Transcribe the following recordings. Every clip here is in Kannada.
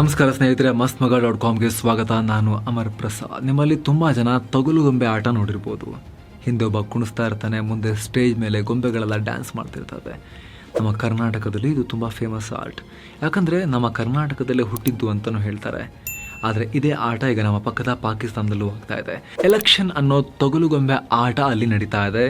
ನಮಸ್ಕಾರ ಸ್ನೇಹಿತರೆ ಮಸ್ತ್ ಮಗ ಡಾಟ್ ಕಾಮ್ಗೆ ಸ್ವಾಗತ. ನಾನು ಅಮರ್ ಪ್ರಸಾದ್. ನಿಮ್ಮಲ್ಲಿ ತುಂಬ ಜನ ತಗಲುಗೊಂಬೆ ಆಟ ನೋಡಿರ್ಬೋದು. ಹಿಂದೆ ಒಬ್ಬ ಕುಣಿಸ್ತಾ ಇರ್ತಾನೆ, ಮುಂದೆ ಸ್ಟೇಜ್ ಮೇಲೆ ಗೊಂಬೆಗಳೆಲ್ಲ ಡ್ಯಾನ್ಸ್ ಮಾಡ್ತಿರ್ತವೆ. ನಮ್ಮ ಕರ್ನಾಟಕದಲ್ಲಿ ಇದು ತುಂಬ ಫೇಮಸ್ ಆರ್ಟ್. ಯಾಕಂದರೆ ನಮ್ಮ ಕರ್ನಾಟಕದಲ್ಲೇ ಹುಟ್ಟಿದ್ದು ಅಂತಲೂ ಹೇಳ್ತಾರೆ. ಆದರೆ ಇದೇ ಆಟ ಈಗ ನಮ್ಮ ಪಕ್ಕದ ಪಾಕಿಸ್ತಾನದಲ್ಲೂ ಆಗ್ತಾ ಇದೆ. ಎಲೆಕ್ಷನ್ ಅನ್ನೋ ತಗಲು ಗೊಂಬೆ ಆಟ ಅಲ್ಲಿ ನಡೀತಾ ಇದೆ.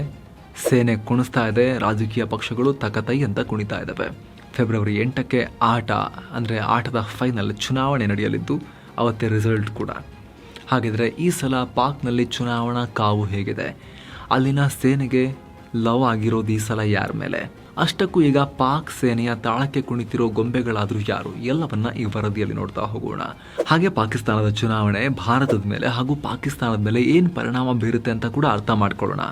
ಸೇನೆ ಕುಣಿಸ್ತಾ ಇದೆ, ರಾಜಕೀಯ ಪಕ್ಷಗಳು ತಕತೈ ಅಂತ ಕುಣಿತಾ ಇದ್ದಾವೆ ಫೆಬ್ರವರಿ ಎಂಟಕ್ಕೆ ಆಟ, ಅಂದರೆ ಆಟದ ಫೈನಲ್ ಚುನಾವಣೆ ನಡೆಯಲಿದ್ದು, ಅವತ್ತೇ ರಿಸಲ್ಟ್ ಕೂಡ. ಹಾಗಿದ್ರೆ ಈ ಸಲ ಪಾಕ್ನಲ್ಲಿ ಚುನಾವಣಾ ಕಾವು ಹೇಗಿದೆ? ಅಲ್ಲಿನ ಸೇನೆಗೆ ಲವ್ ಆಗಿರೋದು ಈ ಸಲ ಯಾರ ಮೇಲೆ? ಅಷ್ಟಕ್ಕೂ ಈಗ ಪಾಕ್ ಸೇನೆಯ ತಾಳಕ್ಕೆ ಕುಣಿತಿರೋ ಗೊಂಬೆಗಳಾದರೂ ಯಾರು? ಎಲ್ಲವನ್ನ ಈ ವರದಿಯಲ್ಲಿ ನೋಡ್ತಾ ಹೋಗೋಣ. ಹಾಗೆ ಪಾಕಿಸ್ತಾನದ ಚುನಾವಣೆ ಭಾರತದ ಮೇಲೆ ಹಾಗೂ ಪಾಕಿಸ್ತಾನದ ಮೇಲೆ ಏನು ಪರಿಣಾಮ ಬೀರುತ್ತೆ ಅಂತ ಕೂಡ ಅರ್ಥ ಮಾಡ್ಕೊಳ್ಳೋಣ.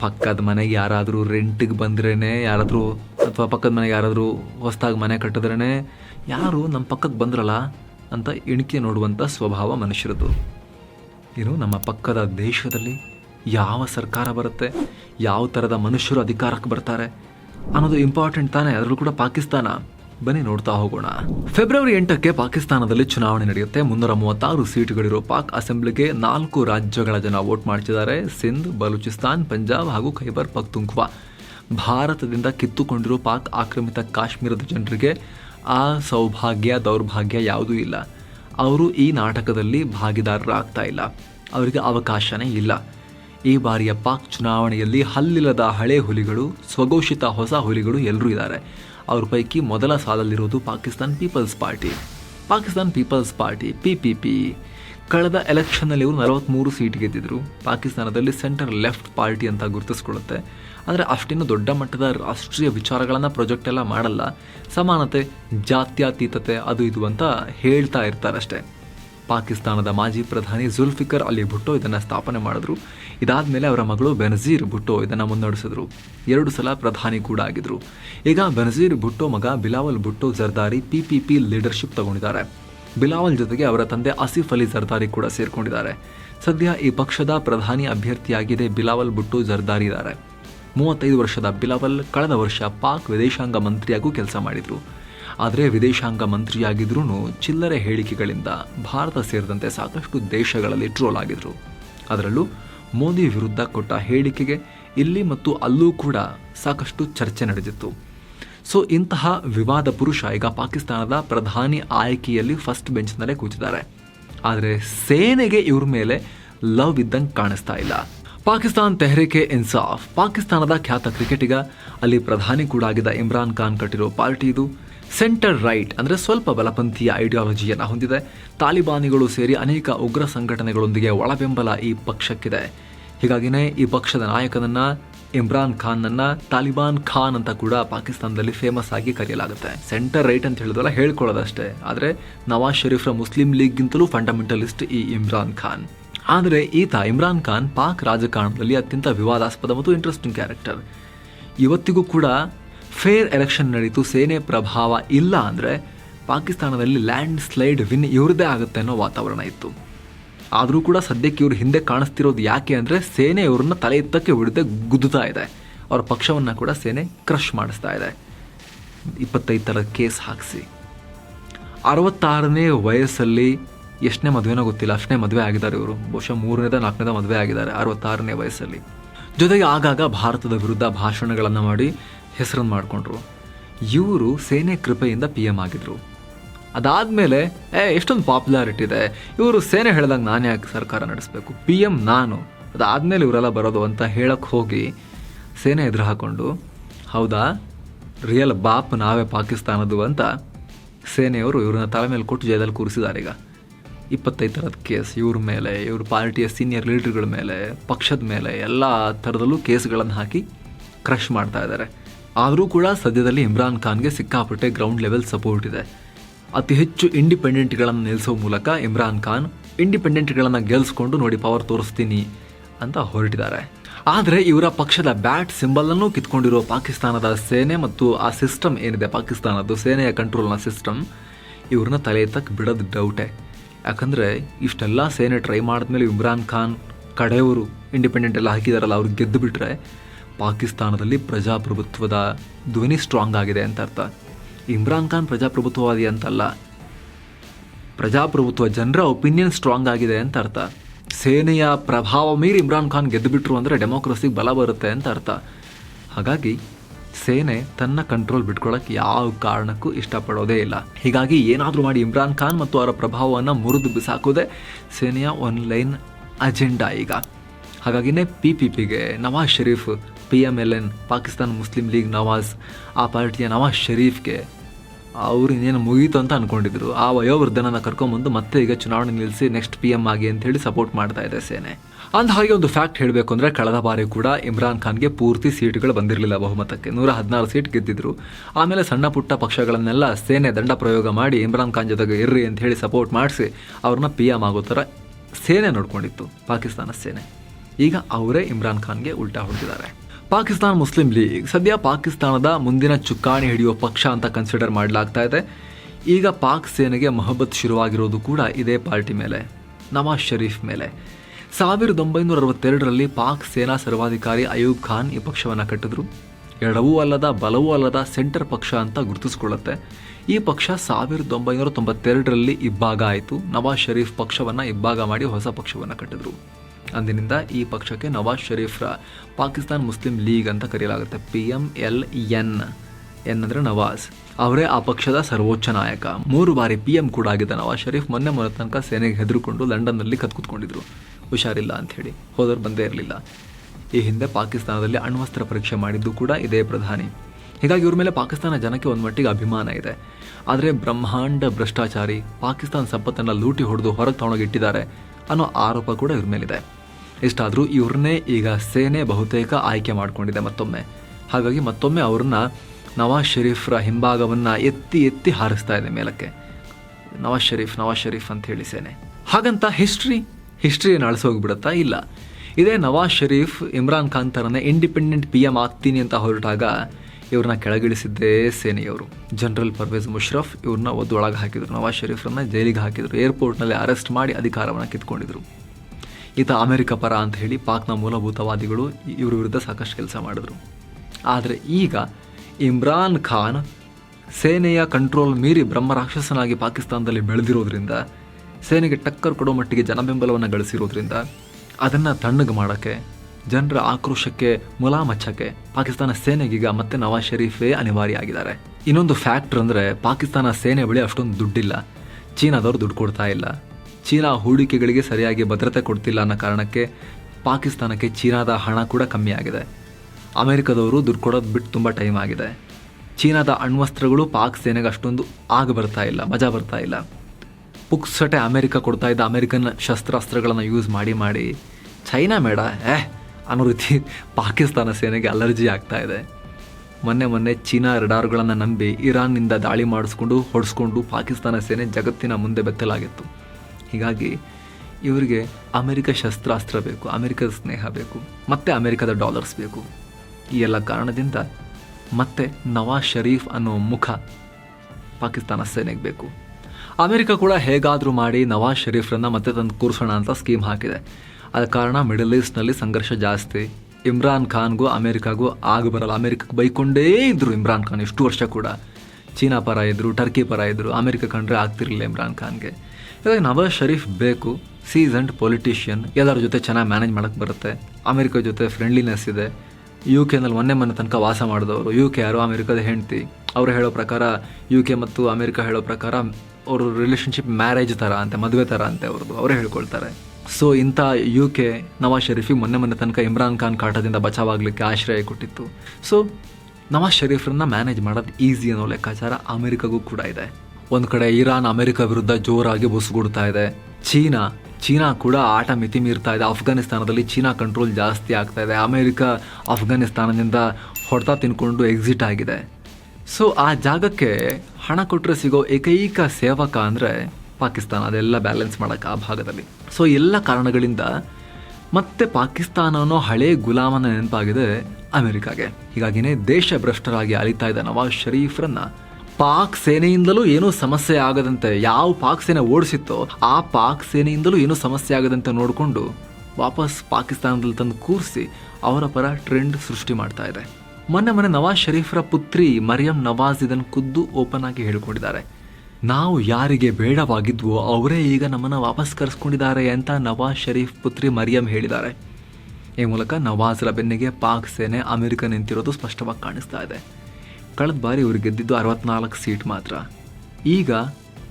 ಪಕ್ಕದ ಮನೆಗೆ ಯಾರಾದರೂ ರೆಂಟಿಗೆ ಬಂದ್ರೇ ಯಾರಾದರೂ ಅಥವಾ ಪಕ್ಕದ ಮನೆಗೆ ಯಾರಾದರೂ ಹೊಸ್ದಾಗಿ ಮನೆ ಕಟ್ಟಿದ್ರೇ ಯಾರು ನಮ್ಮ ಪಕ್ಕಕ್ಕೆ ಬಂದ್ರಲ್ಲ ಅಂತ ಇಣಿಕೆ ನೋಡುವಂಥ ಸ್ವಭಾವ ಮನುಷ್ಯರದ್ದು. ಇನ್ನು ನಮ್ಮ ಪಕ್ಕದ ದೇಶದಲ್ಲಿ ಯಾವ ಸರ್ಕಾರ ಬರುತ್ತೆ, ಯಾವ ಥರದ ಮನುಷ್ಯರು ಅಧಿಕಾರಕ್ಕೆ ಬರ್ತಾರೆ ಅನ್ನೋದು ಇಂಪಾರ್ಟೆಂಟ್ ತಾನೇ? ಅದರಲ್ಲೂ ಕೂಡ ಪಾಕಿಸ್ತಾನ. ಬನ್ನಿ ನೋಡ್ತಾ ಹೋಗೋಣ. ಫೆಬ್ರವರಿ ಎಂಟಕ್ಕೆ ಪಾಕಿಸ್ತಾನದಲ್ಲಿ ಚುನಾವಣೆ ನಡೆಯುತ್ತೆ. ಮುನ್ನೂರ ಮೂವತ್ತಾರು ಸೀಟುಗಳಿರೋ ಪಾಕ್ ಅಸೆಂಬ್ಲಿಗೆ ನಾಲ್ಕು ರಾಜ್ಯಗಳ ಜನ ವೋಟ್ ಮಾಡ್ತಿದ್ದಾರೆ. ಸಿಂಧ್, ಬಲೂಚಿಸ್ತಾನ್, ಪಂಜಾಬ್ ಹಾಗೂ ಖೈಬರ್ ಪಖ್ತುಂಖ್ವಾ ಭಾರತದಿಂದ ಕಿತ್ತುಕೊಂಡಿರೋ ಪಾಕ್ ಆಕ್ರಮಿತ ಕಾಶ್ಮೀರದ ಜನರಿಗೆ ಆ ಸೌಭಾಗ್ಯ, ದೌರ್ಭಾಗ್ಯ ಯಾವುದೂ ಇಲ್ಲ. ಅವರು ಈ ನಾಟಕದಲ್ಲಿ ಭಾಗಿದಾರರಾಗ್ತಾ ಇಲ್ಲ. ಅವರಿಗೆ ಅವಕಾಶನೇ ಇಲ್ಲ. ಈ ಬಾರಿಯ ಪಾಕ್ ಚುನಾವಣೆಯಲ್ಲಿ ಹಲ್ಲಿಲ್ಲದ ಹಳೆ ಹುಲಿಗಳು, ಸ್ವಘೋಷಿತ ಹೊಸ ಹುಲಿಗಳು ಎಲ್ಲರೂ ಇದ್ದಾರೆ. ಅವ್ರ ಪೈಕಿ ಮೊದಲ ಸಾಲಲ್ಲಿರೋದು Pakistan people's party. Pakistan people's party P P P ಕಳೆದ ಎಲೆಕ್ಷನ್ನಲ್ಲಿ ಇವರು ನಲವತ್ತ್ಮೂರು ಸೀಟ್ ಗೆದ್ದಿದ್ರು. ಪಾಕಿಸ್ತಾನದಲ್ಲಿ ಸೆಂಟರ್ ಲೆಫ್ಟ್ ಪಾರ್ಟಿ ಅಂತ ಗುರುತಿಸ್ಕೊಳ್ಳುತ್ತೆ. ಆದರೆ ಅಷ್ಟೇನು ದೊಡ್ಡ ಮಟ್ಟದ ರಾಷ್ಟ್ರೀಯ ವಿಚಾರಗಳನ್ನು ಪ್ರೊಜೆಕ್ಟ್ ಎಲ್ಲ ಮಾಡಲ್ಲ. ಸಮಾನತೆ, ಜಾತ್ಯತೀತತೆ ಅದು ಇದು ಅಂತ ಹೇಳ್ತಾ ಇರ್ತಾರಷ್ಟೇ. ಪಾಕಿಸ್ತಾನದ ಮಾಜಿ ಪ್ರಧಾನಿ ಜುಲ್ಫಿಕರ್ ಅಲಿ ಭುಟ್ಟೋ ಇದನ್ನು ಸ್ಥಾಪನೆ ಮಾಡಿದ್ರು. ಇದಾದಮೇಲೆ ಅವರ ಮಗಳು ಬೆನಜೀರ್ ಭುಟ್ಟೋ ಇದನ್ನು ಮುನ್ನಡೆಸಿದ್ರು. ಎರಡು ಸಲ ಪ್ರಧಾನಿ ಕೂಡ ಆಗಿದ್ರು. ಈಗ ಬೆನಜೀರ್ ಭುಟ್ಟೋ ಮಗ Bilawal Bhutto Zardari P P P leadership ತಗೊಂಡಿದ್ದಾರೆ. ಬಿಲಾವಲ್ ಜೊತೆಗೆ ಅವರ ತಂದೆ ಆಸಿಫ್ ಅಲಿ ಜರ್ದಾರಿ ಕೂಡ ಸೇರ್ಕೊಂಡಿದ್ದಾರೆ. ಸದ್ಯ ಈ ಪಕ್ಷದ ಪ್ರಧಾನಿ ಅಭ್ಯರ್ಥಿಯಾಗಿದೆ ಬಿಲಾವಲ್ ಭುಟ್ಟೋ ಜರ್ದಾರಿ ಇದ್ದಾರೆ ಮೂವತ್ತೈದು ವರ್ಷದ ಬಿಲಾವಲ್ ಕಳೆದ ವರ್ಷ ಪಾಕ್ ವಿದೇಶಾಂಗ ಮಂತ್ರಿಯಾಗೂ ಕೆಲಸ ಮಾಡಿದರು. ಆದರೆ ವಿದೇಶಾಂಗ ಮಂತ್ರಿಯಾಗಿದ್ರೂ ಚಿಲ್ಲರೆ ಹೇಳಿಕೆಗಳಿಂದ ಭಾರತ ಸೇರಿದಂತೆ ಸಾಕಷ್ಟು ದೇಶಗಳಲ್ಲಿ ಟ್ರೋಲ್ ಆಗಿದ್ರು. ಅದರಲ್ಲೂ ಮೋದಿ ವಿರುದ್ಧ ಕೊಟ್ಟ ಹೇಳಿಕೆಗೆ ಇಲ್ಲಿ ಮತ್ತು ಅಲ್ಲೂ ಕೂಡ ಸಾಕಷ್ಟು ಚರ್ಚೆ ನಡೆದಿತ್ತು. ಸೊ ಇಂತಹ ವಿವಾದ ಪುರುಷ ಈಗ ಪಾಕಿಸ್ತಾನದ ಪ್ರಧಾನಿ ಆಯ್ಕೆಯಲ್ಲಿ ಫಸ್ಟ್ ಬೆಂಚ್ನಲ್ಲೇ ಕೂತಿದ್ದಾರೆ. ಆದರೆ ಸೇನೆಗೆ ಇವ್ರ ಮೇಲೆ ಲವ್ ಇದ್ದಂಗೆ ಕಾಣಿಸ್ತಾ ಇಲ್ಲ. ಪಾಕಿಸ್ತಾನ್ ತೆಹರಿಕೆ ಇನ್ಸಾಫ್. ಪಾಕಿಸ್ತಾನದ ಖ್ಯಾತ ಕ್ರಿಕೆಟಿಗ, ಅಲ್ಲಿ ಪ್ರಧಾನಿ ಕೂಡ ಆಗಿದ್ದ ಇಮ್ರಾನ್ ಖಾನ್ ಕಟ್ಟಿರೋ ಪಾರ್ಟಿ ಇದು. ಸೆಂಟರ್ ರೈಟ್ ಅಂದರೆ ಸ್ವಲ್ಪ ಬಲಪಂಥೀಯ ಐಡಿಯಾಲಜಿಯನ್ನು ಹೊಂದಿದೆ. ತಾಲಿಬಾನಿಗಳು ಸೇರಿ ಅನೇಕ ಉಗ್ರ ಸಂಘಟನೆಗಳೊಂದಿಗೆ ಒಳಬೆಂಬಲ ಈ ಪಕ್ಷಕ್ಕಿದೆ. ಹೀಗಾಗಿನೇ ಈ ಪಕ್ಷದ ನಾಯಕನನ್ನು, ಇಮ್ರಾನ್ ಖಾನ್ನನ್ನು, ತಾಲಿಬಾನ್ ಖಾನ್ ಅಂತ ಕೂಡ ಪಾಕಿಸ್ತಾನದಲ್ಲಿ ಫೇಮಸ್ ಆಗಿ ಕರೆಯಲಾಗುತ್ತೆ. ಸೆಂಟರ್ ರೈಟ್ ಅಂತ ಹೇಳಿದ್ರೆ ಹೇಳ್ಕೊಳ್ಳೋದಷ್ಟೇ. ಆದರೆ ನವಾಜ್ ಶರೀಫ್ರ ಮುಸ್ಲಿಂ ಲೀಗ್ಗಿಂತಲೂ ಫಂಡಮೆಂಟಲಿಸ್ಟ್ ಈ ಇಮ್ರಾನ್ ಖಾನ್. ಆದರೆ ಈತ ಇಮ್ರಾನ್ ಖಾನ್ ಪಾಕ್ ರಾಜಕಾರಣದಲ್ಲಿ ಅತ್ಯಂತ ವಿವಾದಾಸ್ಪದ ಮತ್ತು ಇಂಟ್ರೆಸ್ಟಿಂಗ್ ಕ್ಯಾರೆಕ್ಟರ್ ಇವತ್ತಿಗೂ ಕೂಡ ಫೇರ್ ಎಲೆಕ್ಷನ್ ನಡೀತು, ಸೇನೆ ಪ್ರಭಾವ ಇಲ್ಲ ಅಂದರೆ ಪಾಕಿಸ್ತಾನದಲ್ಲಿ ಲ್ಯಾಂಡ್ ಸ್ಲೈಡ್ ವಿನ್ ಇವ್ರದ್ದೇ ಆಗುತ್ತೆ ಅನ್ನೋ ವಾತಾವರಣ ಇತ್ತು. ಆದರೂ ಕೂಡ ಸದ್ಯಕ್ಕೆ ಇವರು ಹಿಂದೆ ಕಾಣಿಸ್ತಿರೋದು ಯಾಕೆ ಅಂದರೆ ಸೇನೆ ಇವ್ರನ್ನ ತಲೆ ಎತ್ತಕ್ಕೆ ಬಿಡದೆ ಗುದ್ದುತ್ತಾ ಇದೆ. ಅವರ ಪಕ್ಷವನ್ನು ಕೂಡ ಸೇನೆ ಕ್ರಶ್ ಮಾಡಿಸ್ತಾ ಇದೆ. ಇಪ್ಪತ್ತೈದು ಥರ ಕೇಸ್ ಹಾಕಿಸಿ. ಅರವತ್ತಾರನೇ ವಯಸ್ಸಲ್ಲಿ ಎಷ್ಟನೇ ಮದುವೆನೋ ಗೊತ್ತಿಲ್ಲ ಅಷ್ಟನೇ ಮದುವೆ ಆಗಿದ್ದಾರೆ ಇವರು. ಬಹುಶಃ ಮೂರನೇದ ನಾಲ್ಕನೇದ ಮದುವೆ ಆಗಿದ್ದಾರೆ ಅರವತ್ತಾರನೇ ವಯಸ್ಸಲ್ಲಿ. ಜೊತೆಗೆ ಆಗಾಗ ಭಾರತದ ವಿರುದ್ಧ ಭಾಷಣಗಳನ್ನು ಮಾಡಿ ಹೆಸರನ್ನು ಮಾಡಿಕೊಂಡ್ರು. ಇವರು ಸೇನೆ ಕೃಪೆಯಿಂದ ಪಿ ಎಂ ಆಗಿದ್ರು. ಅದಾದಮೇಲೆ, ಏ, ಎಷ್ಟೊಂದು ಪಾಪ್ಯುಲಾರಿಟಿ ಇದೆ. ಇವರು ಸೇನೆ ಹೇಳ್ದಂಗೆ ನಾನು ಯಾಕೆ ಸರ್ಕಾರ ನಡೆಸಬೇಕು. ಪಿ ಎಂ ನಾನು. ಅದಾದಮೇಲೆ ಇವರೆಲ್ಲ ಬರೋದು ಅಂತ ಹೇಳಕ್ಕೆ ಹೋಗಿ ಸೇನೆ ಎದುರು ಹಾಕ್ಕೊಂಡು ಹೌದಾ? ರಿಯಲ್ ಬಾಪ್ ನಾವೇ ಪಾಕಿಸ್ತಾನದ್ದು ಅಂತ ಸೇನೆಯವರು ಇವ್ರನ್ನ ತಲೆ ಮೇಲೆ ಕೊಟ್ಟು ಜೈದಲ್ಲಿ ಕೂರಿಸಿದ್ದಾರೆ ಈಗ. ಇಪ್ಪತ್ತೈದು ಥರದ ಕೇಸ್, ಇವ್ರ ಮೇಲೆ, ಇವ್ರ ಪಾರ್ಟಿಯ ಸೀನಿಯರ್ ಲೀಡ್ರ್ಗಳ ಮೇಲೆ, ಪಕ್ಷದ ಮೇಲೆ, ಎಲ್ಲ ಥರದಲ್ಲೂ ಕೇಸ್ಗಳನ್ನು ಹಾಕಿ ಕ್ರಶ್ ಮಾಡ್ತಾ ಇದ್ದಾರೆ. ಆದರೂ ಕೂಡ ಸದ್ಯದಲ್ಲಿ ಇಮ್ರಾನ್ ಖಾನ್ಗೆ ಸಿಕ್ಕಾಪಟ್ಟೆ ಗ್ರೌಂಡ್ ಲೆವೆಲ್ ಸಪೋರ್ಟ್ ಇದೆ. ಅತಿ ಹೆಚ್ಚು ಇಂಡಿಪೆಂಡೆಂಟ್ಗಳನ್ನು ನಿಲ್ಲಿಸೋ ಮೂಲಕ ಇಮ್ರಾನ್ ಖಾನ್ ಇಂಡಿಪೆಂಡೆಂಟ್ಗಳನ್ನು ಗೆಲ್ಲಿಸ್ಕೊಂಡು ನೋಡಿ ಪವರ್ ತೋರಿಸ್ತೀನಿ ಅಂತ ಹೊರಟಿದ್ದಾರೆ. ಆದರೆ ಇವರ ಪಕ್ಷದ ಬ್ಯಾಟ್ ಸಿಂಬಲನ್ನು ಕಿತ್ಕೊಂಡಿರೋ ಪಾಕಿಸ್ತಾನದ ಸೇನೆ ಮತ್ತು ಆ ಸಿಸ್ಟಮ್ ಏನಿದೆ, ಪಾಕಿಸ್ತಾನದ್ದು ಸೇನೆಯ ಕಂಟ್ರೋಲ್ನ ಸಿಸ್ಟಮ್ ಇವ್ರನ್ನ ತಲೆ ಎತ್ತಕ್ಕೆ ಬಿಡೋದು ಡೌಟೇ ಯಾಕಂದರೆ ಇಷ್ಟೆಲ್ಲ ಸೇನೆ ಟ್ರೈ ಮಾಡಿದ್ಮೇಲೆ ಇಮ್ರಾನ್ ಖಾನ್ ಕಡೆಯವರು ಇಂಡಿಪೆಂಡೆಂಟ್ ಎಲ್ಲ ಹಾಕಿದಾರಲ್ಲ ಅವ್ರಿಗೆ ಗೆದ್ದು ಬಿಟ್ಟರೆ ಪಾಕಿಸ್ತಾನದಲ್ಲಿ ಪ್ರಜಾಪ್ರಭುತ್ವದ ಧ್ವನಿ ಸ್ಟ್ರಾಂಗ್ ಆಗಿದೆ ಅಂತ ಅರ್ಥ. ಇಮ್ರಾನ್ ಖಾನ್ ಪ್ರಜಾಪ್ರಭುತ್ವವಾದಿ ಅಂತಲ್ಲ. ಪ್ರಜಾಪ್ರಭುತ್ವ ಜನರ ಒಪಿನಿಯನ್ ಸ್ಟ್ರಾಂಗ್ ಆಗಿದೆ ಅಂತ ಅರ್ಥ. ಸೇನೆಯ ಪ್ರಭಾವ ಮೀರಿ ಇಮ್ರಾನ್ ಖಾನ್ ಗೆದ್ದುಬಿಟ್ರು ಅಂದರೆ ಡೆಮೋಕ್ರಸಿಗೆ ಬಲ ಬರುತ್ತೆ ಅಂತ ಅರ್ಥ. ಹಾಗಾಗಿ ಸೇನೆ ತನ್ನ ಕಂಟ್ರೋಲ್ ಬಿಟ್ಕೊಳ್ಳೋಕೆ ಯಾವ ಕಾರಣಕ್ಕೂ ಇಷ್ಟಪಡೋದೇ ಇಲ್ಲ. ಹೀಗಾಗಿ ಏನಾದರೂ ಮಾಡಿ ಇಮ್ರಾನ್ ಖಾನ್ ಮತ್ತು ಅವರ ಪ್ರಭಾವವನ್ನು ಮುರಿದು ಬಿಸಾಕೋದೆ ಸೇನೆಯ ಒನ್ಲೈನ್ ಅಜೆಂಡಾ ಈಗ. ಹಾಗಾಗಿನೇ ಪಿ ಪಿ ಪಿಗೆ Nawaz Sharif P M L N Pakistan Muslim league Nawaz ಆ ಪಾರ್ಟಿಯ ನವಾಜ್ ಶರೀಫ್ಗೆ ಅವ್ರು ಇನ್ನೇನು ಮುಗೀತು ಅಂತ ಅನ್ಕೊಂಡಿದ್ರು. ಆ ವಯೋವೃದ್ಧನನ್ನು ಕರ್ಕೊಂಬಂದು ಮತ್ತೆ ಈಗ ಚುನಾವಣೆ ನಿಲ್ಲಿಸಿ ನೆಕ್ಸ್ಟ್ ಪಿ ಎಂ ಆಗಿ ಅಂತ ಹೇಳಿ ಸಪೋರ್ಟ್ ಮಾಡ್ತಾ ಇದೆ ಸೇನೆ. ಅಂದ ಹಾಗೆ ಒಂದು ಫ್ಯಾಕ್ಟ್ ಹೇಳಬೇಕು ಅಂದರೆ ಕಳೆದ ಬಾರಿ ಕೂಡ ಇಮ್ರಾನ್ ಖಾನ್ಗೆ ಪೂರ್ತಿ ಸೀಟ್ಗಳು ಬಂದಿರಲಿಲ್ಲ ಬಹುಮತಕ್ಕೆ. ನೂರ ಹದಿನಾರು ಸೀಟ್ ಗೆದ್ದಿದ್ರು. ಆಮೇಲೆ ಸಣ್ಣ ಪುಟ್ಟ ಪಕ್ಷಗಳನ್ನೆಲ್ಲ ಸೇನೆ ದಂಡ ಪ್ರಯೋಗ ಮಾಡಿ ಇಮ್ರಾನ್ ಖಾನ್ ಜೊತೆಗೆ ಇರ್ರಿ ಅಂತ ಹೇಳಿ ಸಪೋರ್ಟ್ ಮಾಡಿಸಿ ಅವ್ರನ್ನ ಪಿ ಎಂ ಆಗೋ ಥರ ಸೇನೆ ನೋಡ್ಕೊಂಡಿತ್ತು ಪಾಕಿಸ್ತಾನ ಸೇನೆ. ಈಗ ಅವರೇ ಇಮ್ರಾನ್ ಖಾನ್ಗೆ ಉಲ್ಟಾ ಹೊಡೆದಿದ್ದಾರೆ. Pakistan Muslim league. ಸದ್ಯ ಪಾಕಿಸ್ತಾನದ ಮುಂದಿನ ಚುಕ್ಕಾಣಿ ಹಿಡಿಯುವ ಪಕ್ಷ ಅಂತ ಕನ್ಸಿಡರ್ ಮಾಡಲಾಗ್ತಾ ಇದೆ. ಈಗ ಪಾಕ್ ಸೇನೆಗೆ ಮೊಹಬ್ಬತ್ ಶುರುವಾಗಿರೋದು ಕೂಡ ಇದೇ ಪಾರ್ಟಿ ಮೇಲೆ, ನವಾಜ್ ಶರೀಫ್ ಮೇಲೆ. ಸಾವಿರದ ಒಂಬೈನೂರ ಅರವತ್ತೆರಡರಲ್ಲಿ ಪಾಕ್ ಸೇನಾ ಸರ್ವಾಧಿಕಾರಿ ಅಯೂಬ್ ಖಾನ್ ಈ ಪಕ್ಷವನ್ನು ಕಟ್ಟಿದ್ರು. ಎಡವೂ ಅಲ್ಲದ ಬಲವೂ ಅಲ್ಲದ ಸೆಂಟರ್ ಪಕ್ಷ ಅಂತ ಗುರುತಿಸ್ಕೊಳ್ಳುತ್ತೆ. ಈ ಪಕ್ಷ ಸಾವಿರದ ಒಂಬೈನೂರ ತೊಂಬತ್ತೆರಡರಲ್ಲಿ ಇಬ್ಬಾಗ ಆಯಿತು. ನವಾಜ್ ಷರೀಫ್ ಪಕ್ಷವನ್ನು ಇಬ್ಬಾಗ ಮಾಡಿ ಹೊಸ ಪಕ್ಷವನ್ನು ಕಟ್ಟಿದ್ರು. ಅಂದಿನಿಂದ ಈ ಪಕ್ಷಕ್ಕೆ ನವಾಜ್ ಶರೀಫ್ರ ಪಾಕಿಸ್ತಾನ್ ಮುಸ್ಲಿಂ ಲೀಗ್ ಅಂತ ಕರೆಯಲಾಗುತ್ತೆ. P M L N N ಅಂದರೆ ನವಾಜ್. ಅವರೇ ಆ ಪಕ್ಷದ ಸರ್ವೋಚ್ಚ ನಾಯಕ. ಮೂರು ಬಾರಿ ಪಿ ಎಂ ಕೂಡ ಆಗಿದ್ದ ನವಾಜ್ ಶರೀಫ್ ಮೊನ್ನೆ ಮೊನ್ನೆ ತನಕ ಸೇನೆಗೆ ಹೆದರುಕೊಂಡು ಲಂಡನ್ನಲ್ಲಿ ಕತ್ಕೂತ್ಕೊಂಡಿದ್ರು ಹುಷಾರಿಲ್ಲ ಅಂಥೇಳಿ ಹೋದವ್ರು ಬಂದೇ ಇರಲಿಲ್ಲ. ಈ ಹಿಂದೆ ಪಾಕಿಸ್ತಾನದಲ್ಲಿ ಅಣ್ವಸ್ತ್ರ ಪರೀಕ್ಷೆ ಮಾಡಿದ್ದು ಕೂಡ ಇದೇ ಪ್ರಧಾನಿ. ಹೀಗಾಗಿ ಇವ್ರ ಮೇಲೆ ಪಾಕಿಸ್ತಾನ ಜನಕ್ಕೆ ಒಂದು ಮಟ್ಟಿಗೆ ಅಭಿಮಾನ ಇದೆ. ಆದರೆ ಬ್ರಹ್ಮಾಂಡ ಭ್ರಷ್ಟಾಚಾರಿ ಪಾಕಿಸ್ತಾನ ಸಂಪತ್ತನ್ನು ಲೂಟಿ ಹೊಡೆದು ಹೊರಗೆ ತಗೊಂಡೋಗಿಟ್ಟಿದ್ದಾರೆ ಅನ್ನೋ ಆರೋಪ ಕೂಡ ಇವ್ರ ಮೇಲಿದೆ. ಇಷ್ಟಾದರೂ ಇವ್ರನ್ನೇ ಈಗ ಸೇನೆ ಬಹುತೇಕ ಆಯ್ಕೆ ಮಾಡಿಕೊಂಡಿದೆ ಮತ್ತೊಮ್ಮೆ. ಹಾಗಾಗಿ ಮತ್ತೊಮ್ಮೆ ಅವ್ರನ್ನ ನವಾಜ್ ಶರೀಫ್ರ ಹಿಂಭಾಗವನ್ನು ಎತ್ತಿ ಎತ್ತಿ ಹಾರಿಸ್ತಾ ಇದೆ ಮೇಲಕ್ಕೆ. ನವಾಜ್ ಶರೀಫ್ ನವಾಜ್ ಶರೀಫ್ ಅಂತ ಹೇಳಿ ಸೇನೆ. ಹಾಗಂತ ಹಿಸ್ಟ್ರಿ, ಹಿಸ್ಟ್ರಿಯನ್ನು ಅಳಿಸೋಗ್ಬಿಡುತ್ತಾ ಇಲ್ಲ. ಇದೇ ನವಾಜ್ ಶರೀಫ್, ಇಮ್ರಾನ್ ಖಾನ್ ಥರನೇ ಇಂಡಿಪೆಂಡೆಂಟ್ ಪಿ ಎಂ ಆಗ್ತೀನಿ ಅಂತ ಹೊರಟಾಗ ಇವ್ರನ್ನ ಕೆಳಗಿಳಿಸಿದ್ದೇ ಸೇನೆಯವರು. ಜನರಲ್ ಪರ್ವೇಜ್ ಮುಷ್ರಫ್ ಇವ್ರನ್ನ ಒದ್ದೊಳಗೆ ಹಾಕಿದ್ರು. ನವಾಜ್ ಶರೀಫ್ರನ್ನ ಜೈಲಿಗೆ ಹಾಕಿದ್ರು. ಏರ್ಪೋರ್ಟ್ನಲ್ಲಿ ಅರೆಸ್ಟ್ ಮಾಡಿ ಅಧಿಕಾರವನ್ನು ಕಿತ್ಕೊಂಡಿದ್ರು. ಈತ ಅಮೆರಿಕ ಪರ ಅಂತ ಹೇಳಿ ಪಾಕ್ನ ಮೂಲಭೂತವಾದಿಗಳು ಇವ್ರ ವಿರುದ್ಧ ಸಾಕಷ್ಟು ಕೆಲಸ ಮಾಡಿದ್ರು. ಆದರೆ ಈಗ ಇಮ್ರಾನ್ ಖಾನ್ ಸೇನೆಯ ಕಂಟ್ರೋಲ್ ಮೀರಿ ಬ್ರಹ್ಮ ರಾಕ್ಷಸನಾಗಿ ಪಾಕಿಸ್ತಾನದಲ್ಲಿ ಬೆಳೆದಿರೋದ್ರಿಂದ, ಸೇನೆಗೆ ಟಕ್ಕರ್ ಕೊಡೋ ಮಟ್ಟಿಗೆ ಜನಬೆಂಬಲವನ್ನು ಗಳಿಸಿರೋದ್ರಿಂದ ಅದನ್ನು ತಣ್ಣಗೆ ಮಾಡೋಕ್ಕೆ, ಜನರ ಆಕ್ರೋಶಕ್ಕೆ ಮುಲಾಮಚ್ಚಕ್ಕೆ ಪಾಕಿಸ್ತಾನ ಸೇನೆಗೀಗ ಮತ್ತೆ ನವಾಜ್ ಶರೀಫೇ ಅನಿವಾರ್ಯ ಆಗಿದ್ದಾರೆ. ಇನ್ನೊಂದು ಫ್ಯಾಕ್ಟ್ರ್ ಅಂದರೆ ಪಾಕಿಸ್ತಾನ ಸೇನೆ ಬಳಿ ಅಷ್ಟೊಂದು ದುಡ್ಡಿಲ್ಲ. ಚೀನಾದವರು ದುಡ್ಡು ಕೊಡ್ತಾ ಇಲ್ಲ. ಚೀನಾ ಹೂಡಿಕೆಗಳಿಗೆ ಸರಿಯಾಗಿ ಭದ್ರತೆ ಕೊಡ್ತಿಲ್ಲ ಅನ್ನೋ ಕಾರಣಕ್ಕೆ ಪಾಕಿಸ್ತಾನಕ್ಕೆ ಚೀನಾದ ಹಣ ಕೂಡ ಕಮ್ಮಿ ಆಗಿದೆ. ಅಮೆರಿಕದವರು ದುಡ್ಡು ಕೊಡೋದು ಬಿಟ್ಟು ತುಂಬ ಟೈಮ್ ಆಗಿದೆ. ಚೀನಾದ ಅಣ್ವಸ್ತ್ರಗಳು ಪಾಕ್ ಸೇನೆಗೆ ಅಷ್ಟೊಂದು ಆಗ ಬರ್ತಾ ಇಲ್ಲ, ಮಜಾ ಬರ್ತಾ ಇಲ್ಲ. ಪುಕ್ಸಟೆ ಅಮೆರಿಕ ಕೊಡ್ತಾ ಇದ್ದ ಅಮೆರಿಕನ್ ಶಸ್ತ್ರಾಸ್ತ್ರಗಳನ್ನು ಯೂಸ್ ಮಾಡಿ ಮಾಡಿ, ಚೈನಾ ಮೇಡ, ಏ, ಅನ್ನೋ ರೀತಿ ಪಾಕಿಸ್ತಾನ ಸೇನೆಗೆ ಅಲರ್ಜಿ ಆಗ್ತಾ ಇದೆ. ಮೊನ್ನೆ ಮೊನ್ನೆ ಚೀನಾ ರಡಾರ್ಗಳನ್ನು ನಂಬಿ ಇರಾನ್ನಿಂದ ದಾಳಿ ಮಾಡಿಸ್ಕೊಂಡು ಹೊಡೆಸ್ಕೊಂಡು ಪಾಕಿಸ್ತಾನ ಸೇನೆ ಜಗತ್ತಿನ ಮುಂದೆ ಬೆತ್ತಲಾಗಿತ್ತು. ಹೀಗಾಗಿ ಇವರಿಗೆ ಅಮೆರಿಕ ಶಸ್ತ್ರಾಸ್ತ್ರ ಬೇಕು, ಅಮೆರಿಕದ ಸ್ನೇಹ ಬೇಕು, ಮತ್ತೆ ಅಮೆರಿಕದ ಡಾಲರ್ಸ್ ಬೇಕು. ಈ ಎಲ್ಲ ಕಾರಣದಿಂದ ಮತ್ತೆ ನವಾಜ್ ಶರೀಫ್ ಅನ್ನೋ ಮುಖ ಪಾಕಿಸ್ತಾನ ಸೇನೆಗೆ ಬೇಕು. ಅಮೆರಿಕ ಕೂಡ ಹೇಗಾದರೂ ಮಾಡಿ ನವಾಜ್ ಶರೀಫ್ರನ್ನ ಮತ್ತೆ ತಂದು ಕೂರಿಸೋಣ ಅಂತ ಸ್ಕೀಮ್ ಹಾಕಿದೆ. ಆದ ಕಾರಣ ಮಿಡಲ್ ಈಸ್ಟ್ನಲ್ಲಿ ಸಂಘರ್ಷ ಜಾಸ್ತಿ. ಇಮ್ರಾನ್ ಖಾನ್ಗೂ ಅಮೆರಿಕಾಗೂ ಆಗ ಬರಲ್ಲ. ಅಮೆರಿಕಕ್ಕೆ ಬೈಕೊಂಡೇ ಇದ್ರು ಇಮ್ರಾನ್ ಖಾನ್ ಇಷ್ಟು ವರ್ಷ ಕೂಡ. ಚೀನಾ ಪರ ಇದ್ದರು ಟರ್ಕಿ ಪರ ಇದ್ದರು ಅಮೆರಿಕ ಕಂಡ್ರೆ ಆಗ್ತಿರಲಿಲ್ಲ ಇಮ್ರಾನ್ ಖಾನ್ಗೆ. ಇವಾಗ ನವಾಜ್ ಶರೀಫ್ ಬೇಕು ಸೀಸನ್ಡ್ ಪೊಲಿಟಿಷಿಯನ್ ಎಲ್ಲರ ಜೊತೆ ಚೆನ್ನಾಗಿ ಮ್ಯಾನೇಜ್ ಮಾಡೋಕ್ಕೆ ಬರುತ್ತೆ. ಅಮೆರಿಕ ಜೊತೆ ಫ್ರೆಂಡ್ಲಿನೆಸ್ ಇದೆ. ಯು ಕೆನಲ್ಲಿ ಮೊನ್ನೆ ಮೊನ್ನೆ ತನಕ ವಾಸ ಮಾಡಿದವರು. ಯು ಕೆ ಯಾರು ಅಮೆರಿಕದ ಹೆಂಡ್ತಿ. ಅವರು ಹೇಳೋ ಪ್ರಕಾರ ಯು ಕೆ ಮತ್ತು ಅಮೆರಿಕ ಹೇಳೋ ಪ್ರಕಾರ ಅವರು ರಿಲೇಷನ್ಶಿಪ್ ಮ್ಯಾರೇಜ್ ಥರ ಅಂತೆ, ಮದುವೆ ಥರ ಅಂತೆ ಅವ್ರದ್ದು ಅವರೇ ಹೇಳ್ಕೊಳ್ತಾರೆ. ಸೊ ಇಂಥ ಯು ಕೆ ನವಾಜ್ ಶರೀಫಿಗೆ ಮೊನ್ನೆ ಮೊನ್ನೆ ತನಕ ಇಮ್ರಾನ್ ಖಾನ್ ಕಾಟದಿಂದ ಬಚಾವಾಗಲಿಕ್ಕೆ ಆಶ್ರಯ ಕೊಟ್ಟಿತ್ತು. ಸೊ ನವಾಜ್ ಶರೀಫ್ರನ್ನ ಮ್ಯಾನೇಜ್ ಮಾಡೋದು ಈಸಿ ಅನ್ನೋ ಲೆಕ್ಕಾಚಾರ ಅಮೆರಿಕಗೂ ಕೂಡ ಇದೆ. ಒಂದು ಕಡೆ ಇರಾನ್, ಅಮೆರಿಕ ವಿರುದ್ಧ ಜೋರಾಗಿ ಬುಸುಗುಡ್ತಾ ಇದೆ. ಚೀನಾ ಚೀನಾ ಕೂಡ ಆಟ ಮಿತಿ ಮೀರ್ತಾ ಇದೆ. ಅಫ್ಘಾನಿಸ್ತಾನದಲ್ಲಿ ಚೀನಾ ಕಂಟ್ರೋಲ್ ಜಾಸ್ತಿ ಆಗ್ತಾ ಇದೆ. ಅಮೆರಿಕ ಅಫ್ಘಾನಿಸ್ತಾನದಿಂದ ಹೊಡೆತ ತಿನ್ಕೊಂಡು ಎಕ್ಸಿಟ್ ಆಗಿದೆ. ಸೊ ಆ ಜಾಗಕ್ಕೆ ಹಣ ಕೊಟ್ಟರೆ ಸಿಗೋ ಏಕೈಕ ಸೇವಕ ಅಂದರೆ ಪಾಕಿಸ್ತಾನ. ಅದೆಲ್ಲ ಬ್ಯಾಲೆನ್ಸ್ ಮಾಡೋಕ್ಕೆ ಆ ಭಾಗದಲ್ಲಿ. ಸೊ ಎಲ್ಲ ಕಾರಣಗಳಿಂದ ಮತ್ತೆ ಪಾಕಿಸ್ತಾನ ಹಳೇ ಗುಲಾಮನ ನೆನಪಾಗಿದೆ ಅಮೆರಿಕಾಗೆ. ಹೀಗಾಗಿನೇ ದೇಶ ಭ್ರಷ್ಟರಾಗಿ ಅಲಿತಾ ಇದ್ದ ನವಾಜ್ ಶರೀಫ್ರನ್ನ ಪಾಕ್ ಸೇನೆಯಿಂದಲೂ ಏನೂ ಸಮಸ್ಯೆ ಆಗದಂತೆ ಯಾವ ಪಾಕ್ ಸೇನೆ ಓಡಿಸಿತ್ತೋ ಆ ಪಾಕ್ ಸೇನೆಯಿಂದಲೂ ಏನೂ ಸಮಸ್ಯೆ ಆಗದಂತೆ ನೋಡಿಕೊಂಡು ವಾಪಸ್ ಪಾಕಿಸ್ತಾನದಲ್ಲಿ ತಂದು ಕೂರಿಸಿ ಅವರ ಪರ ಟ್ರೆಂಡ್ ಸೃಷ್ಟಿ ಮಾಡ್ತಾ ಇದೆ. ಮೊನ್ನೆ ಮೊನ್ನೆ ನವಾಜ್ ಶರೀಫ್ರ ಪುತ್ರಿ ಮರಿಯಂ ನವಾಜ್ ಇದನ್ನು ಖುದ್ದು ಓಪನ್ ಆಗಿ ಹೇಳಿಕೊಂಡಿದ್ದಾರೆ. ನಾವು ಯಾರಿಗೆ ಬೇಡವಾಗಿದ್ವೋ ಅವರೇ ಈಗ ನಮ್ಮನ್ನು ವಾಪಸ್ ಕರೆಸ್ಕೊಂಡಿದ್ದಾರೆ ಅಂತ ನವಾಜ್ ಶರೀಫ್ ಪುತ್ರಿ ಮರಿಯಂ ಹೇಳಿದ್ದಾರೆ. ಈ ಮೂಲಕ ನವಾಜ್ರ ಬೆನ್ನಿಗೆ ಪಾಕ್ ಸೇನೆ ಅಮೆರಿಕ ನಿಂತಿರೋದು ಸ್ಪಷ್ಟವಾಗಿ ಕಾಣಿಸ್ತಾ ಇದೆ. ಕಳೆದ ಬಾರಿ ಇವರು ಗೆದ್ದಿದ್ದು ಅರವತ್ನಾಲ್ಕು ಸೀಟ್ ಮಾತ್ರ. ಈಗ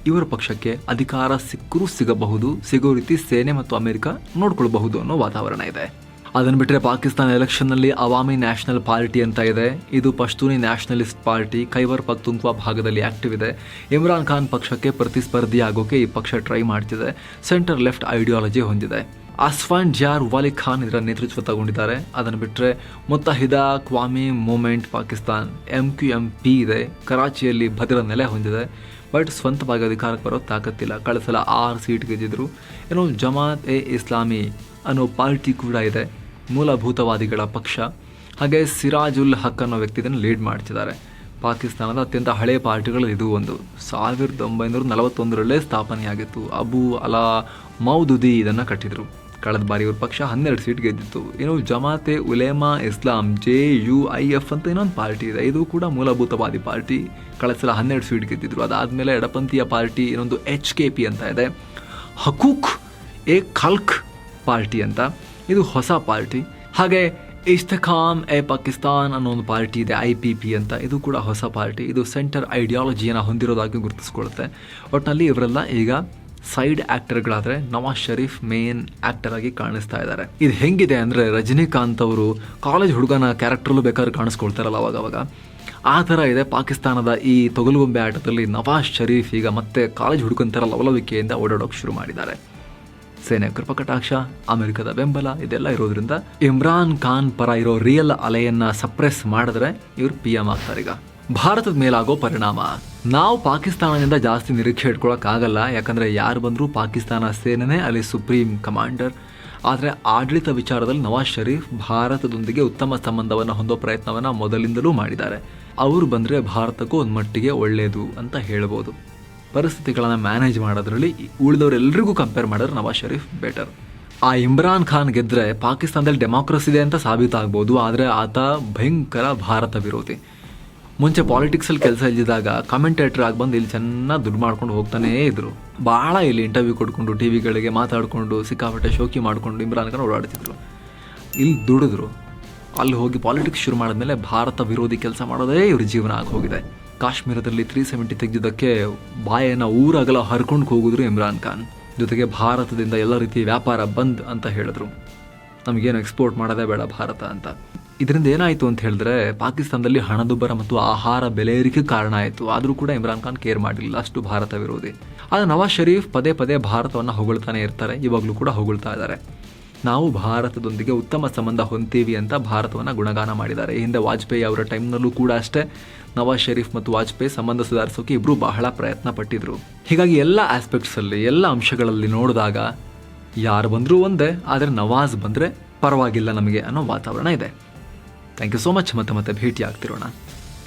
ಇವರ ಪಕ್ಷಕ್ಕೆ ಅಧಿಕಾರ ಸಿಕ್ಕರೂ ಸಿಗಬಹುದು, ಸಿಗೋ ರೀತಿ ಸೇನೆ ಮತ್ತು ಅಮೆರಿಕ ನೋಡ್ಕೊಳ್ಬಹುದು ಅನ್ನೋ ವಾತಾವರಣ ಇದೆ. ಅದನ್ನು ಬಿಟ್ಟರೆ ಪಾಕಿಸ್ತಾನ ಎಲೆಕ್ಷನ್ನಲ್ಲಿ ಅವಾಮಿ ನ್ಯಾಷನಲ್ ಪಾರ್ಟಿ ಅಂತ ಇದೆ. ಇದು ಪಶ್ತೂನಿ ನ್ಯಾಷನಲಿಸ್ಟ್ ಪಾರ್ಟಿ, ಖೈಬರ್ ಪಕ್ತುಂಕ್ವಾ ಭಾಗದಲ್ಲಿ ಆ್ಯಕ್ಟಿವ್ ಇದೆ. ಇಮ್ರಾನ್ ಖಾನ್ ಪಕ್ಷಕ್ಕೆ ಪ್ರತಿಸ್ಪರ್ಧಿ ಆಗೋಕೆ ಈ ಪಕ್ಷ ಟ್ರೈ ಮಾಡ್ತಿದೆ. ಸೆಂಟರ್ ಲೆಫ್ಟ್ ಐಡಿಯಾಲಜಿ ಹೊಂದಿದೆ. ಅಸ್ಫಾನ್ ಜಾರ್ ವಾಲಿ ಖಾನ್ ಇದರ ನೇತೃತ್ವ ತಗೊಂಡಿದ್ದಾರೆ. ಅದನ್ನು ಬಿಟ್ಟರೆ Muttahida Qaumi movement Pakistan M Q M P ಇದೆ. ಕರಾಚಿಯಲ್ಲಿ ಭದ್ರ ನೆಲೆ ಹೊಂದಿದೆ. ಬಟ್ ಸ್ವಂತವಾಗಿ ಅಧಿಕಾರಕ್ಕೆ ಬರೋ ತಾಕತ್ತಿಲ್ಲ. ಕಳೆದ ಸಲ ಆರು ಸೀಟ್ ಗೆದ್ದಿದ್ರು. ಏನೋ ಜಮಾತ್ ಎ ಇಸ್ಲಾಮಿ ಅನ್ನೋ ಪಾರ್ಟಿ ಕೂಡ ಇದೆ. ಮೂಲಭೂತವಾದಿಗಳ ಪಕ್ಷ. ಹಾಗೆ ಸಿರಾಜುಲ್ ಹಕ್ ಅನ್ನೋ ವ್ಯಕ್ತಿ ಇದನ್ನು ಲೀಡ್ ಮಾಡ್ತಿದ್ದಾರೆ. ಪಾಕಿಸ್ತಾನದ ಅತ್ಯಂತ ಹಳೆಯ ಪಾರ್ಟಿಗಳು ಇದು ಒಂದು. ಸಾವಿರದ ಒಂಬೈನೂರ ನಲವತ್ತೊಂದರಲ್ಲೇ ಸ್ಥಾಪನೆಯಾಗಿತ್ತು. ಅಬು ಅಲಾ ಮೌದುದಿ ಇದನ್ನು ಕಟ್ಟಿದರು. ಕಳೆದ ಬಾರಿ ಇವ್ರ ಪಕ್ಷ ಹನ್ನೆರಡು ಸೀಟ್ ಗೆದ್ದಿತ್ತು. ಇನ್ನು Jamiat Ulema Islam, J U I F ಅಂತ ಇನ್ನೊಂದು ಪಾರ್ಟಿ ಇದೆ. ಇದು ಕೂಡ ಮೂಲಭೂತವಾದಿ ಪಾರ್ಟಿ. ಕಳೆದ ಸಲ ಹನ್ನೆರಡು ಸೀಟ್ ಗೆದ್ದಿದ್ರು. ಅದಾದಮೇಲೆ ಎಡಪಂಥೀಯ ಪಾರ್ಟಿ, ಇನ್ನೊಂದು ಎಚ್ ಕೆ ಪಿ ಅಂತ ಇದೆ. ಹಕೂಕ್ ಎ ಖಲ್ಕ್ ಪಾರ್ಟಿ ಅಂತ. ಇದು ಹೊಸ ಪಾರ್ಟಿ. ಹಾಗೆ ಇಸ್ತಖಾಮ್ ಎ ಪಾಕಿಸ್ತಾನ್ ಅನ್ನೋ ಒಂದು ಪಾರ್ಟಿ ಇದೆ, ಐ ಪಿ ಪಿ ಅಂತ. ಇದು ಕೂಡ ಹೊಸ ಪಾರ್ಟಿ. ಇದು ಸೆಂಟರ್ ಐಡಿಯಾಲಜಿಯನ್ನು ಹೊಂದಿರೋದಾಗಿ ಗುರುತಿಸ್ಕೊಳ್ಳುತ್ತೆ. ಒಟ್ಟಿನಲ್ಲಿ ಇವರೆಲ್ಲ ಈಗ ಸೈಡ್ ಆ್ಯಕ್ಟರ್ಗಳಾದರೆ ನವಾಜ್ ಶರೀಫ್ ಮೇನ್ ಆಕ್ಟರ್ ಆಗಿ ಕಾಣಿಸ್ತಾ ಇದ್ದಾರೆ. ಇದು ಹೆಂಗಿದೆ ಅಂದರೆ ರಜನಿಕಾಂತ್ ಅವರು ಕಾಲೇಜ್ ಹುಡುಗನ ಕ್ಯಾರೆಕ್ಟ್ರಲ್ಲೂ ಬೇಕಾದ್ರೆ ಕಾಣಿಸ್ಕೊಳ್ತಾರಲ್ಲ ಅವಾಗ ಅವಾಗ. ಆ ಥರ ಇದೆ ಪಾಕಿಸ್ತಾನದ ಈ ತೊಗಲುಗೊಂಬೆ ಆಟದಲ್ಲಿ ನವಾಜ್ ಶರೀಫ್ ಈಗ ಮತ್ತೆ ಕಾಲೇಜ್ ಹುಡುಗಂತರ ಲವಲವಿಕೆಯಿಂದ ಓಡಾಡೋಕೆ ಶುರು ಮಾಡಿದ್ದಾರೆ. ಸೇನೆ ಕೃಪಕಟಾಕ್ಷ ಅಮೆರಿಕದ ಬೆಂಬಲ, ಇದೆಲ್ಲ ಇರೋದ್ರಿಂದ ಇಮ್ರಾನ್ ಖಾನ್ ಪರ ಇರೋ ರಿಯಲ್ ಅಲೆಯನ್ನು ಸಪ್ರೆಸ್ ಮಾಡಿದ್ರೆ ಇವರು ಪಿ ಎಂ ಆಗ್ತಾರೆ ಈಗ. ಭಾರತದ ಮೇಲಾಗೋ ಪರಿಣಾಮ. ನಾವು ಪಾಕಿಸ್ತಾನದಿಂದ ಜಾಸ್ತಿ ನಿರೀಕ್ಷೆ ಇಟ್ಕೊಳಕ್ಕಾಗಲ್ಲ, ಯಾಕಂದ್ರೆ ಯಾರು ಬಂದರೂ ಪಾಕಿಸ್ತಾನ ಸೇನೆನೇ ಅಲ್ಲಿ ಸುಪ್ರೀಂ ಕಮಾಂಡರ್. ಆದರೆ ಆಡಳಿತ ವಿಚಾರದಲ್ಲಿ ನವಾಜ್ ಶರೀಫ್ ಭಾರತದೊಂದಿಗೆ ಉತ್ತಮ ಸಂಬಂಧವನ್ನು ಹೊಂದೋ ಪ್ರಯತ್ನವನ್ನು ಮೊದಲಿಂದಲೂ ಮಾಡಿದ್ದಾರೆ. ಅವರು ಬಂದರೆ ಭಾರತಕ್ಕೂ ಒಂದು ಮಟ್ಟಿಗೆ ಒಳ್ಳೆಯದು ಅಂತ ಹೇಳ್ಬೋದು. ಪರಿಸ್ಥಿತಿಗಳನ್ನು ಮ್ಯಾನೇಜ್ ಮಾಡೋದ್ರಲ್ಲಿ ಉಳಿದವರೆಲ್ಲರಿಗೂ ಕಂಪೇರ್ ಮಾಡಿದ್ರೆ ನವಾಜ್ ಶರೀಫ್ ಬೆಟರ್ ಆ ಇಮ್ರಾನ್ ಖಾನ್ ಗೆದ್ದರೆ ಪಾಕಿಸ್ತಾನದಲ್ಲಿ ಡೆಮಾಕ್ರಸಿ ಇದೆ ಅಂತ ಸಾಬೀತಾಗ್ಬೋದು, ಆದರೆ ಆತ ಭಯಂಕರ ಭಾರತ ವಿರೋಧಿ. ಮುಂಚೆ ಪಾಲಿಟಿಕ್ಸಲ್ಲಿ ಕೆಲಸ ಇಲ್ದಿದ್ದಾಗ ಕಮೆಂಟೇಟರ್ ಆಗಿ ಬಂದು ಇಲ್ಲಿ ಚೆನ್ನಾಗಿ ದುಡ್ಡು ಮಾಡ್ಕೊಂಡು ಹೋಗ್ತಾನೇ ಇದ್ರು. ಭಾಳ ಇಲ್ಲಿ ಇಂಟರ್ವ್ಯೂ ಕೊಡ್ಕೊಂಡು ಟಿ ವಿಗಳಿಗೆ ಮಾತಾಡಿಕೊಂಡು, ಸಿಕ್ಕಾಪಟ್ಟೆ ಶೋಕಿ ಮಾಡಿಕೊಂಡು ಇಮ್ರಾನ್ ಖಾನ್ ಓಡಾಡ್ತಿದ್ರು. ಇಲ್ಲಿ ದುಡಿದ್ರು. ಅಲ್ಲಿ ಹೋಗಿ ಪಾಲಿಟಿಕ್ಸ್ ಶುರು ಮಾಡಿದ್ಮೇಲೆ ಭಾರತ ವಿರೋಧಿ ಕೆಲಸ ಮಾಡೋದೇ ಇವ್ರ ಜೀವನ ಆಗಿ ಕಾಶ್ಮೀರದಲ್ಲಿ ತ್ರೀ ಸೆವೆಂಟಿ ತೆಗೆದಿದ್ದಕ್ಕೆ ಬಾಯನ್ನು ಊರಾಗಲ ಹರ್ಕೊಂಡು ಹೋಗಿದ್ರು ಇಮ್ರಾನ್ ಖಾನ್. ಜೊತೆಗೆ ಭಾರತದಿಂದ ಎಲ್ಲ ರೀತಿಯ ವ್ಯಾಪಾರ ಬಂದ್ ಅಂತ ಹೇಳಿದ್ರು. ನಮಗೇನು ಎಕ್ಸ್ಪೋರ್ಟ್ ಮಾಡೋದೇ ಬೇಡ ಭಾರತ ಅಂತ. ಇದರಿಂದ ಏನಾಯಿತು ಅಂತ ಹೇಳಿದ್ರೆ ಪಾಕಿಸ್ತಾನದಲ್ಲಿ ಹಣದುಬ್ಬರ ಮತ್ತು ಆಹಾರ ಬೆಲೆ ಏರಿಕೆ ಕಾರಣ ಆಯಿತು. ಆದರೂ ಕೂಡ ಇಮ್ರಾನ್ ಖಾನ್ ಕೇರ್ ಮಾಡಿಲ್ಲ ಅಷ್ಟು ಭಾರತ ವಿರೋಧಿ. ಆದರೆ ನವಾಜ್ ಶರೀಫ್ ಪದೇ ಪದೇ ಭಾರತವನ್ನು ಹೊಗಳ್ತಾನೆ ಇರ್ತಾರೆ, ಇವಾಗಲೂ ಕೂಡ ಹೊಗಳ್ತಾ ಇದ್ದಾರೆ. ನಾವು ಭಾರತದೊಂದಿಗೆ ಉತ್ತಮ ಸಂಬಂಧ ಹೊಂತೀವಿ ಅಂತ ಭಾರತವನ್ನು ಗುಣಗಾನ ಮಾಡಿದ್ದಾರೆ. ಹಿಂದೆ ವಾಜಪೇಯಿ ಅವರ ಟೈಮ್ನಲ್ಲೂ ಕೂಡ ಅಷ್ಟೇ ನವಾಜ್ ಶರೀಫ್ ಮತ್ತು ವಾಜಪೇಯಿ ಸಂಬಂಧ ಸುಧಾರಿಸೋಕೆ ಇಬ್ಬರು ಬಹಳ ಪ್ರಯತ್ನ ಪಟ್ಟಿದ್ರು. ಹೀಗಾಗಿ ಎಲ್ಲ ಆಸ್ಪೆಕ್ಟ್ಸಲ್ಲಿ ಎಲ್ಲ ಅಂಶಗಳಲ್ಲಿ ನೋಡಿದಾಗ ಯಾರು ಬಂದರೂ ಒಂದೇ, ಆದರೆ ನವಾಜ್ ಬಂದರೆ ಪರವಾಗಿಲ್ಲ ನಮಗೆ ಅನ್ನೋ ವಾತಾವರಣ ಇದೆ. ಥ್ಯಾಂಕ್ ಯು ಸೋ ಮಚ್ ಮತ್ತೆ ಮತ್ತೆ ಭೇಟಿ ಆಗ್ತಿರೋಣ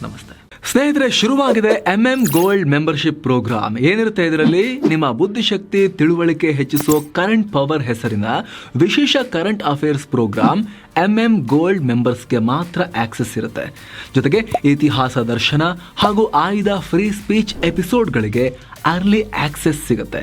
ನಮಸ್ತೆ. ಸ್ನೇಹಿತರೆ, ಶುರುವಾಗಿದೆ M M gold membership programme ಏನಿರುತ್ತೆ ಇದರಲ್ಲಿ? ನಿಮ್ಮ ಬುದ್ಧಿಶಕ್ತಿ, ತಿಳುವಳಿಕೆ ಹೆಚ್ಚಿಸೋ ಕರೆಂಟ್ ಪವರ್ ಹೆಸರಿನ ವಿಶೇಷ current affairs programme M M gold ಮೆಂಬರ್ಸ್ಗೆ ಮಾತ್ರ ಆಕ್ಸೆಸ್ ಇರುತ್ತೆ. ಜೊತೆಗೆ ಇತಿಹಾಸ ದರ್ಶನ ಹಾಗೂ ಆಯ್ದ ಫ್ರೀ ಸ್ಪೀಚ್ ಎಪಿಸೋಡ್ಗಳಿಗೆ ಅರ್ಲಿ ಆಕ್ಸೆಸ್ ಸಿಗುತ್ತೆ.